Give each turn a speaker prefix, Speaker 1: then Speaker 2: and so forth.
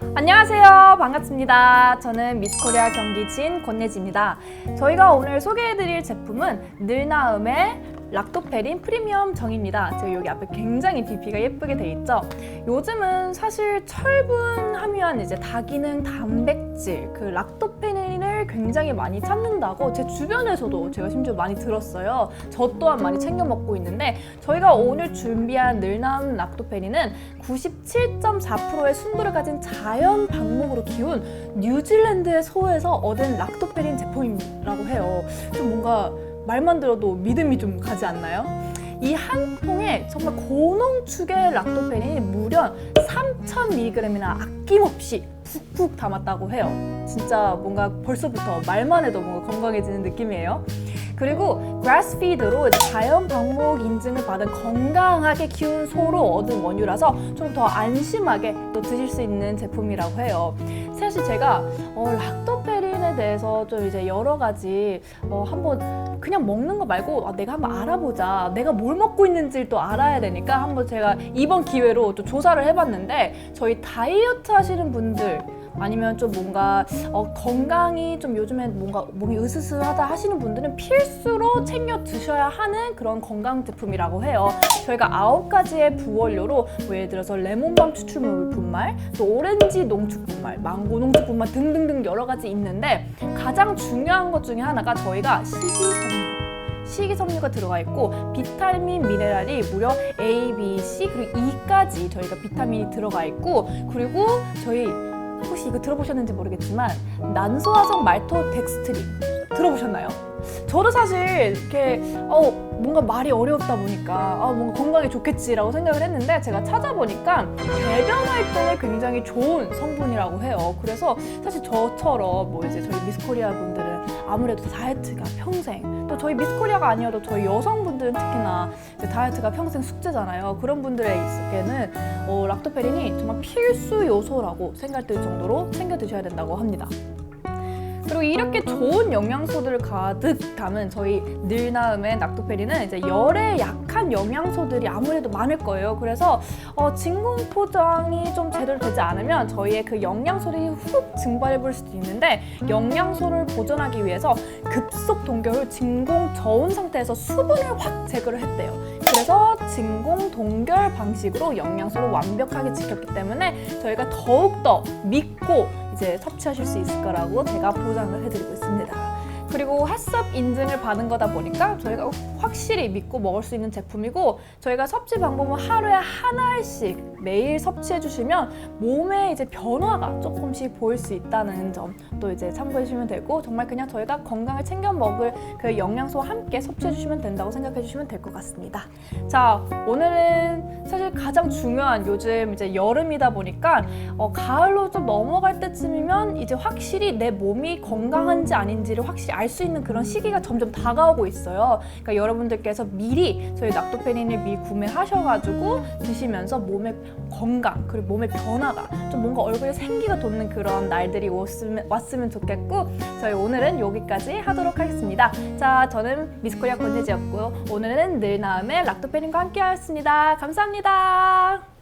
Speaker 1: 안녕하세요. 반갑습니다. 저는 미스코리아 경기 진 권예지입니다. 저희가 오늘 소개해드릴 제품은 늘나음의 락토페린 프리미엄 정입니다. 제가 여기 앞에 굉장히 DP가 예쁘게 돼 있죠. 요즘은 사실 철분 함유한 이제 다기능 단백질 그 락토페린을 굉장히 많이 찾는다고 제 주변에서도 제가 심지어 많이 들었어요. 저 또한 많이 챙겨 먹고 있는데 저희가 오늘 준비한 늘나음 락토페린은 97.4%의 순도를 가진 자연 방목으로 키운 뉴질랜드의 소에서 얻은 락토페린 제품이라고 해요. 좀 뭔가 말만 들어도 믿음이 좀 가지 않나요? 이한 통에 정말 고농축의 락토페린이 무려 3,000mg이나 아낌없이 푹푹 담았다고 해요. 진짜 뭔가 벌써부터 말만 해도 뭔가 건강해지는 느낌이에요. 그리고 그라스피드로 자연 방목 인증을 받은 건강하게 키운 소로 얻은 원유라서 좀 더 안심하게 또 드실 수 있는 제품이라고 해요. 사실 제가 어, 락토페린에 대해서 좀 이제 여러 가지 어, 한번 그냥 먹는 거 말고 아, 내가 한번 알아보자. 내가 뭘 먹고 있는지를 또 알아야 되니까 한번 제가 이번 기회로 또 조사를 해봤는데 저희 다이어트 하시는 분들 아니면 좀 뭔가 어, 건강이 좀 요즘에 뭔가 몸이 으스스하다 하시는 분들은 필수로 챙겨 드셔야 하는 그런 건강 제품이라고 해요. 저희가 아홉 가지의 부원료로 뭐 예를 들어서 레몬밤 추출물 분말, 또 오렌지 농축 분말, 망고 농축 분말 등등등 여러 가지 있는데 가장 중요한 것 중에 하나가 저희가 식이섬유. 식이섬유가 들어가 있고 비타민 미네랄이 무려 A, B, C 그리고 E까지 저희가 비타민이 들어가 있고 그리고 저희 혹시 이거 들어보셨는지 모르겠지만 난소화성 말토 덱스트린 들어보셨나요? 저도 사실 이렇게 어 뭔가 말이 어렵다 보니까 아 뭔가 건강에 좋겠지라고 생각을 했는데 제가 찾아보니까 배변 활동에 굉장히 좋은 성분이라고 해요. 그래서 사실 저처럼 뭐 이제 저희 미스코리아 분들은 아무래도 다이어트가 평생 또 저희 미스코리아가 아니어도 저희 여성분들은 특히나 다이어트가 평생 숙제잖아요. 그런 분들에게는 어, 락토페린이 정말 필수 요소라고 생각될 정도로 챙겨 드셔야 된다고 합니다. 그리고 이렇게 좋은 영양소들을 가득 담은 저희 늘나음의 락토페린은 이제 열에 약한 영양소들이 아무래도 많을 거예요. 그래서 어, 진공 포장이 좀 제대로 되지 않으면 저희의 그 영양소들이 훅 증발해 볼 수도 있는데 영양소를 보존하기 위해서 급속 동결을 진공 저온 상태에서 수분을 확 제거를 했대요. 그래서 진공 동결 방식으로 영양소를 완벽하게 지켰기 때문에 저희가 더욱더 믿고 이제 섭취하실 수 있을 거라고 제가 보장을 해드리고 있습니다. 그리고 핫섭 인증을 받은 거다 보니까 저희가 확실히 믿고 먹을 수 있는 제품이고 저희가 섭취 방법은 하루에 하나씩 매일 섭취해 주시면 몸에 이제 변화가 조금씩 보일 수 있다는 점 또 이제 참고해 주시면 되고 정말 그냥 저희가 건강을 챙겨 먹을 그 영양소와 함께 섭취해 주시면 된다고 생각해 주시면 될 것 같습니다. 자 오늘은 사실 가장 중요한 요즘 이제 여름이다 보니까 어, 가을로 좀 넘어갈 때쯤이면 이제 확실히 내 몸이 건강한지 아닌지를 확실히 알 수 있는 그런 시기가 점점 다가오고 있어요. 그러니까 여러분들께서 미리 저희 락토페린을 미리 구매하셔가지고 드시면서 몸의 건강 그리고 몸의 변화가 좀 뭔가 얼굴에 생기가 돋는 그런 날들이 왔으면, 왔으면 좋겠고 저희 오늘은 여기까지 하도록 하겠습니다. 자 저는 미스코리아 권혜지였고요. 오늘은 늘 나음의 락토페린과 함께하였습니다. 감사합니다.